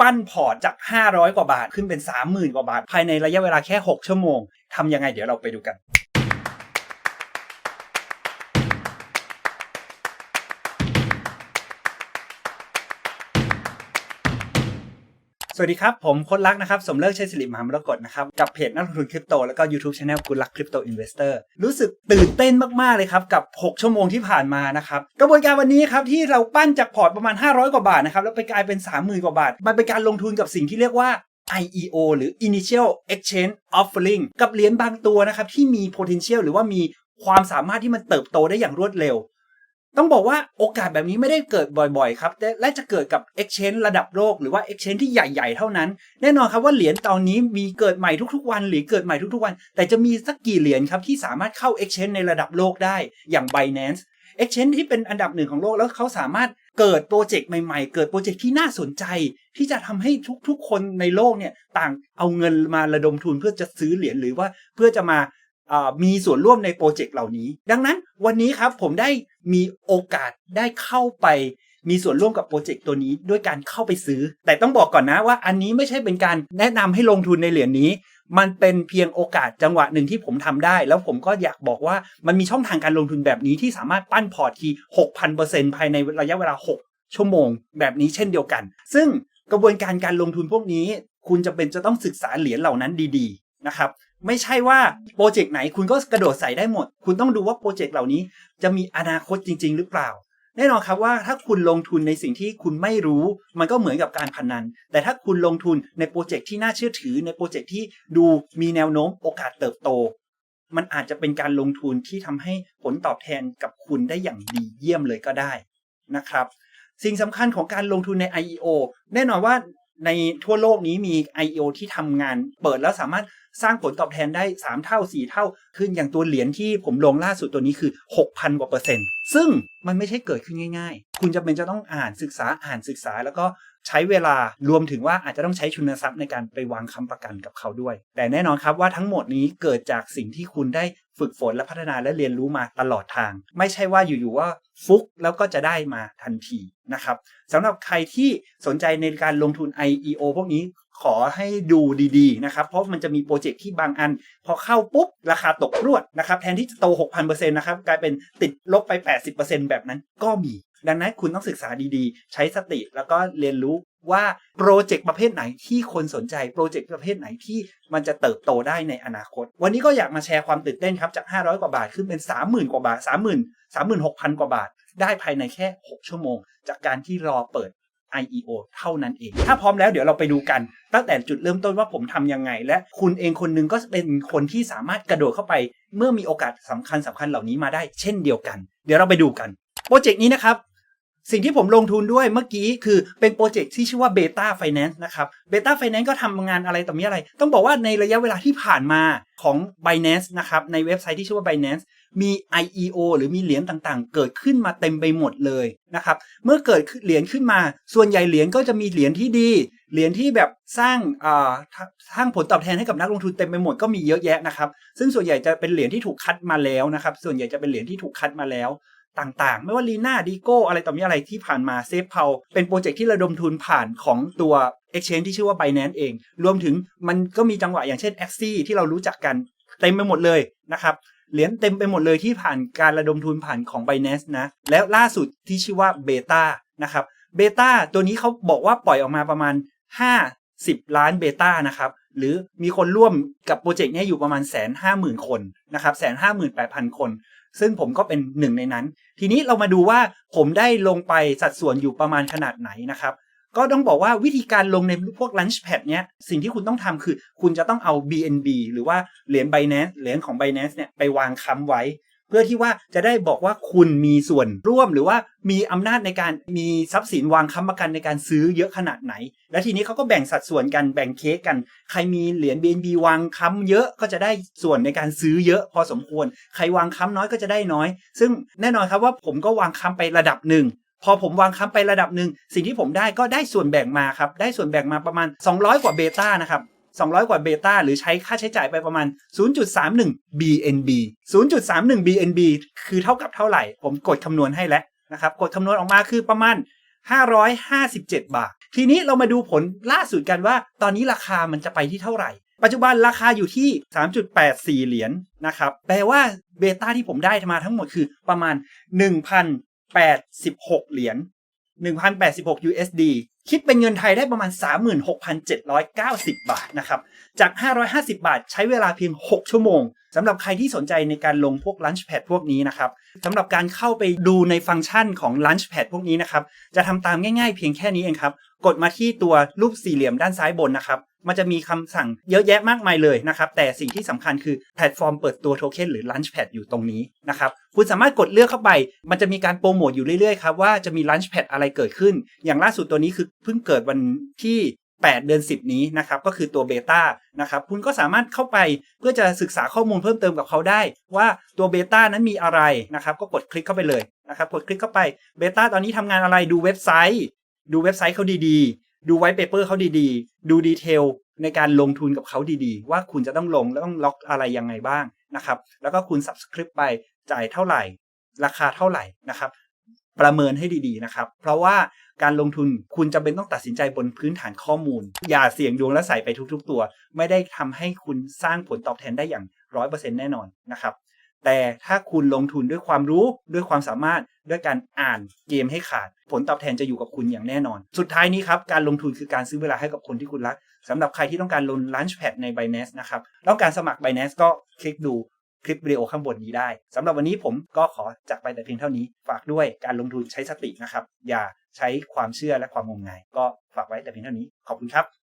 ปั้นพอร์ตจาก 500 กว่าบาทขึ้นเป็น 30,000 กว่าบาท ภายในระยะเวลาแค่ 6 ชั่วโมงทำยังไงเดี๋ยวเราไปดูกัน สวัสดีครับ ผมคนรักนะครับ สมเลิกชัยสิริมหามรกตนะครับ กับเพจนักลงทุนคริปโต แล้วก็ YouTube Channel คุณรักคริปโตอินเวสเตอร์รู้สึกตื่นเต้นมาก ๆ เลยครับ กับ 6 ชั่วโมงที่ผ่านมานะครับ กระบวนการวันนี้ครับ ที่เราปั้นจากพอร์ตประมาณ 500 กว่าบาทนะครับ แล้วไปกลายเป็น 30,000 กว่าบาท มันเป็นการลงทุนกับสิ่งที่เรียกว่า IEO หรือ Initial Exchange Offering กับเหรียญบางตัวนะครับที่มี potential หรือว่ามีความสามารถที่มันเติบโตได้อย่างรวดเร็ว ต้องบอกว่าโอกาสแบบนี้ไม่ได้เกิดบ่อยๆครับแต่และจะเกิดกับ Exchange ระดับโลกหรือว่า Exchange ที่ใหญ่ๆ เท่านั้น แน่นอนครับว่าเหรียญตอนนี้มีเกิดใหม่ทุกๆ วันหรือเกิดใหม่ทุกๆ วัน แต่จะมีสักกี่เหรียญครับที่สามารถเข้า Exchange ในระดับโลกได้อย่าง Binance Exchange ที่เป็นอันดับหนึ่งของโลกแล้วเขาสามารถเกิดโปรเจกต์ใหม่ๆ เกิดโปรเจกต์ที่น่าสนใจ ที่จะทำให้ทุกๆ คนในโลกเนี่ยต่างเอาเงินมาระดมทุนเพื่อจะซื้อเหรียญหรือว่าเพื่อจะมา มีส่วนร่วมในโปรเจกต์เหล่านี้ ดังนั้นวันนี้ครับผมได้มีโอกาสได้เข้าไปมีส่วนร่วมกับโปรเจกต์ตัวนี้ด้วยการเข้าไปซื้อ แต่ต้องบอกก่อนนะว่าอันนี้ไม่ใช่เป็นการแนะนำให้ลงทุนในเหรียญนี้ มันเป็นเพียงโอกาสจังหวะหนึ่งที่ผมทำได้ แล้วผมก็อยากบอกว่ามันมีช่องทางการลงทุนแบบนี้ที่สามารถปั้นพอร์ตที6,000%ภายในระยะเวลา 6 ชั่วโมง แบบนี้เช่นเดียวกัน ซึ่งกระบวนการการลงทุนพวกนี้ คุณจะเป็นจะต้องศึกษาเหรียญเหล่านั้นดี นะครับไม่ใช่ว่าโปรเจกต์ไหนคุณก็กระโดดใส่ได้หมด คุณต้องดูว่าโปรเจกต์เหล่านี้จะมีอนาคตจริง ๆ หรือเปล่า แน่นอนครับว่าถ้าคุณลงทุนในสิ่งที่คุณไม่รู้ มันก็เหมือนกับการพนัน แต่ถ้าคุณลงทุนในโปรเจกต์ที่น่าเชื่อถือในโปรเจกต์ที่ดูมีแนวโน้มโอกาสเติบโต มันอาจจะเป็นการลงทุนที่ทำให้ผลตอบแทนกับคุณได้อย่างดีเยี่ยมเลยก็ได้นะครับสิ่งสำคัญของการลงทุนใน IEO แน่นอนว่า ในทั่วโลกนี้มี IEO ที่ทำงาน เปิดแล้วสามารถสร้างผลตอบแทนได้ 3 เท่า 4 เท่า ขึ้นอย่างตัวเหรียญที่ผมลงล่าสุดตัวนี้คือ 6,000 กว่าเปอร์เซ็นต์ ซึ่งมันไม่ใช่เกิดขึ้นง่าย ๆ คุณจะเป็นจะต้องอ่านศึกษาอ่านศึกษา แล้วก็ ใช้เวลารวมถึงว่าอาจจะต้องใช้ชุนทรัพย์ในการไปวางค้ำประกันกับเขาด้วย แต่แน่นอนครับว่าทั้งหมดนี้เกิดจากสิ่งที่คุณได้ฝึกฝนและพัฒนาและเรียนรู้มาตลอดทาง ไม่ใช่ว่าอยู่ๆว่าฟุกแล้วก็จะได้มาทันทีนะครับสำหรับใครที่สนใจในการลงทุน IEO พวกนี้ขอให้ดูดี ๆ นะครับ เพราะมันจะมีโปรเจกต์ที่บางอัน พอเข้าปุ๊บ ราคาตกรวดนะครับ แทนที่จะโต 6,000%นะครับ กลายเป็นติดลบไป 80%แบบนั้นก็มี ดังนั้นคุณต้องศึกษาดีๆ ใช้สติแล้วก็เรียนรู้ว่าโปรเจกต์ประเภทไหนที่คนสนใจโปรเจกต์ประเภทไหนที่มันจะเติบโตได้ในอนาคต วันนี้ก็อยากมาแชร์ความตื่นเต้นครับ จาก 500 กว่าบาท ขึ้นเป็น 30,000 กว่าบาท 30,000 36,000 กว่าบาท ได้ภายในแค่ 6 ชั่วโมง จากการที่รอเปิด IEO เท่านั้นเอง ถ้าพร้อมแล้วเดี๋ยวเราไปดูกัน ตั้งแต่จุดเริ่มต้นว่าผมทำยังไง และคุณเองคนหนึงก็เป็นคนที่สามารถกระโดดเข้าไป เมื่อมีโอกาสสำคัญสำคัญเหล่านี้มาได้เช่นเดียวกัน เดี๋ยวเราไปดูกัน โปรเจกต์นี้นะครับ สิ่งที่ผมลงทุนด้วยเมื่อกี้คือเป็นโปรเจกต์ที่ชื่อว่า Beta Finance นะครับ Beta Finance ก็ทำงานอะไรต่อมีอะไร ต้องบอกว่าในระยะเวลาที่ผ่านมาของ Binance นะครับ ในเว็บไซต์ที่ชื่อว่า Binance มี IEO หรือมีเหรียญต่างๆ เกิดขึ้นมาเต็มไปหมดเลยนะครับ เมื่อเกิดเหรียญขึ้นมา ส่วนใหญ่เหรียญก็จะมีเหรียญที่ดี เหรียญที่แบบสร้างสร้างผลตอบแทนให้กับนักลงทุนเต็มไปหมดก็มีเยอะแยะนะครับ ซึ่งส่วนใหญ่จะเป็นเหรียญที่ถูกคัดมาแล้วนะครับ ส่วนใหญ่จะเป็นเหรียญที่ถูกคัดมาแล้ว ต่างๆ ไม่ว่าลีน่าดีโก้อะไรต่อมีอะไรที่ผ่านมาเซฟเพาเป็นโปรเจกต์ที่ระดมทุนผ่านของตัว Exchange ที่ชื่อว่า Binance เอง รวมถึงมันก็มีจังหวะอย่างเช่น a x i ที่เรารู้จักกันเต็มไปหมดเลยนะครับเหรียญเต็มไปหมดเลยที่ผ่านการระดมทุนผ่านของ Binance นะ แล้วล่าสุดที่ชื่อว่า Beta นะครับ Beta ตัวนี้เขาบอกว่าปล่อยออกมาประมาณ 50 ล้านเบต้านะครับหรือมีคนร่วมกับโปรเจกต์นี้อยู่ประมาณแสนห้าหมื่นคนนะครับแสนห้าหมื่นแปดพันคน ซึ่งผมก็เป็นหนึ่งในนั้น ทีนี้เรามาดูว่าผมได้ลงไปสัดส่วนอยู่ประมาณขนาดไหนนะครับ ก็ต้องบอกว่าวิธีการลงในพวก Launchpad เนี้ยสิ่งที่คุณต้องทำคือ คุณจะต้องเอา BNB หรือว่าเหรียญ Binance เหรียญของ Binance เนี่ยไปวางค้ำไว้ เพื่อที่ว่าจะได้บอกว่าคุณมีส่วนร่วมหรือว่ามีอำนาจในการมีทรัพย์สินวางค้ำประกันในการซื้อเยอะขนาดไหน และทีนี้เขาก็แบ่งสัดส่วนกันแบ่งเค้กกัน ใครมีเหรียญ BNB วางค้ำเยอะก็จะได้ส่วนในการซื้อเยอะพอสมควร ใครวางค้ำน้อยก็จะได้น้อย ซึ่งแน่นอนครับว่าผมก็วางค้ำไประดับหนึ่งพอผมวางค้ำไประดับหนึ่งสิ่งที่ผมได้ก็ได้ส่วนแบ่งมาครับได้ส่วนแบ่งมาประมาณ 200 กว่าเบต้านะครับ 200 กว่าเบต้าหรือใช้ค่าใช้จ่ายไปประมาณ 0.31 BNB 0.31 BNB คือเท่ากับเท่าไหร่ ผมกดคำนวณให้แล้วนะครับ กดคำนวณออกมาคือประมาณ 557 บาท ทีนี้เรามาดูผลล่าสุดกันว่า ตอนนี้ราคามันจะไปที่เท่าไหร่ ปัจจุบันราคาอยู่ที่ 3.84 เหรียญนะครับ แปลว่าเบต้าที่ผมได้มาทั้งหมดคือประมาณ 1,086 เหรียญ1,086 USD คิดเป็นเงินไทยได้ประมาณ 36,790 บาทนะครับ จาก 550 บาทใช้เวลาเพียง 6 ชั่วโมงสำหรับใครที่สนใจในการลงพวก Launchpad พวกนี้นะครับสำหรับการเข้าไปดูในฟังก์ชันของ Launchpad พวกนี้นะครับ จะทำตามง่ายๆเพียงแค่นี้เองครับ กดมาที่ตัวรูปสี่เหลี่ยมด้านซ้ายบนนะครับ มันจะมีคำสั่งเยอะแยะมากมายเลยนะครับ แต่สิ่งที่สำคัญคือแพลตฟอร์มเปิดตัวโทเค็นหรือ Launchpad อยู่ตรงนี้นะครับ คุณสามารถกดเลือกเข้าไป มันจะมีการโปรโมทอยู่เรื่อยๆครับว่าจะมี Launchpad อะไรเกิดขึ้น อย่างล่าสุดตัวนี้คือเพิ่งเกิดวันที่ 8 เดือน 10 นี้นะครับก็คือตัวเบต้านะครับคุณก็สามารถเข้าไปเพื่อจะศึกษาข้อมูลเพิ่มเติมกับเขาได้ ว่าตัวเบต้านั้นมีอะไรนะครับก็กดคลิกเข้าไปเลยนะครับกดคลิกเข้าไปเบต้าตอนนี้ทำงานอะไรดูเว็บไซต์ ดูเว็บไซต์เขาดีๆ ดูไวท์เปเปอร์เขาดีๆ ดูดีเทลในการลงทุนกับเขาดีๆ ว่าคุณจะต้องลงแล้วต้องล็อกอะไรยังไงบ้างนะครับแล้วก็คุณ subscribe ไปจ่ายเท่าไหร่ ราคาเท่าไหร่นะครับประเมินให้ดีๆนะครับ เพราะว่า การลงทุนคุณจำเป็นต้องตัดสินใจบนพื้นฐานข้อมูล อย่าเสี่ยงดวงและใส่ไปทุกๆ ตัว ไม่ได้ทำให้คุณสร้างผลตอบแทนได้อย่างร้อยเปอร์เซ็นแน่นอนนะครับ แต่ถ้าคุณลงทุนด้วยความรู้ด้วยความสามารถด้วยการอ่านเกมให้ขาด ผลตอบแทนจะอยู่กับคุณอย่างแน่นอน สุดท้ายนี้ครับการลงทุนคือการซื้อเวลาให้กับคนที่คุณรักสำหรับใครที่ต้องการลง Launchpad ใน Binance นะครับต้องการสมัคร Binance ก็คลิกดูคลิปวิดีโอข้างบนนี้ได้สำหรับวันนี้ผมก็ขอจากไปแต่เพียงเท่านี้ ฝากด้วยการลงทุนใช้สตินะครับ อย่า ใช้ความเชื่อและความงมงาย ก็ฝากไว้แต่เพียงเท่านี้ขอบคุณครับ